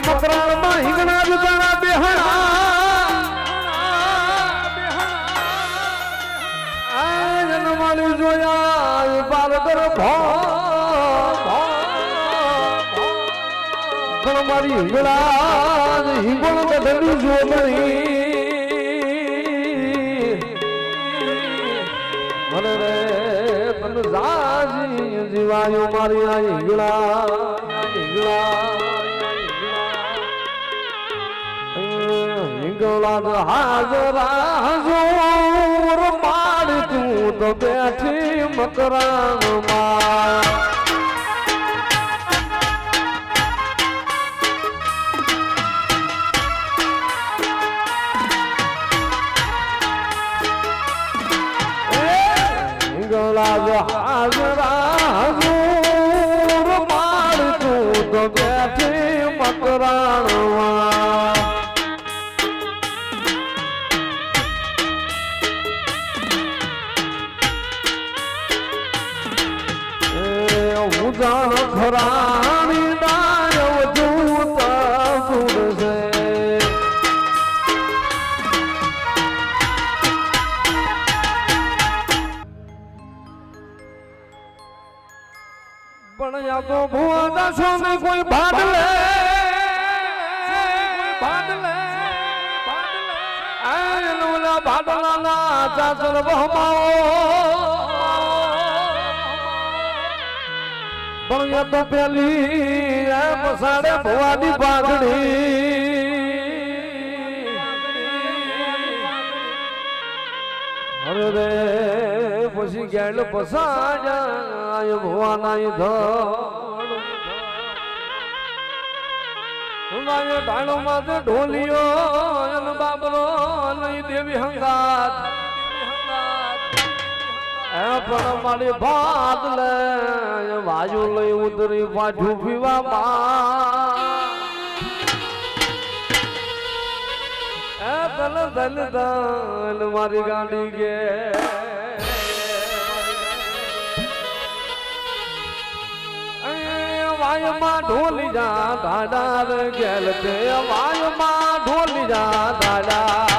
મકરાણમાં હિંગણા જુદાણા બેહણા જન્માલી જોયા બાલદર ભણ મારી હિંગળા હિંગળ બદલી જો મળી મને રે પણ જાજી જીવાયું મારી હિંગળા હિંગળા હિંગળા હાજરા જોર માર તું તો બેઠી ગલાજ હાજરા હજુર જાણ ખરાણી સુરસે પણ યા તો ભુવા કોઈ ભાડલે ભાડલે આયન લે ભાડલા ના ચાચર બહમાઓ પણ પેલી, એમ ભુવાની પાઘડી અરે રે, પછી ગેલ પસાજા ભવાના ધડ. ઢાળો માથે ઢોલિયો બાબરો નહીં દેવી હંગાત પણ મારી ભાત લે, વાયુ લઈ ઉતરી પાછું પીવા માં ધન ધન મારી ગાડી ગે વાયુમાં ઢોલી જા દાદા ગેલ તે વાયુમાં ઢોલી જા દાદા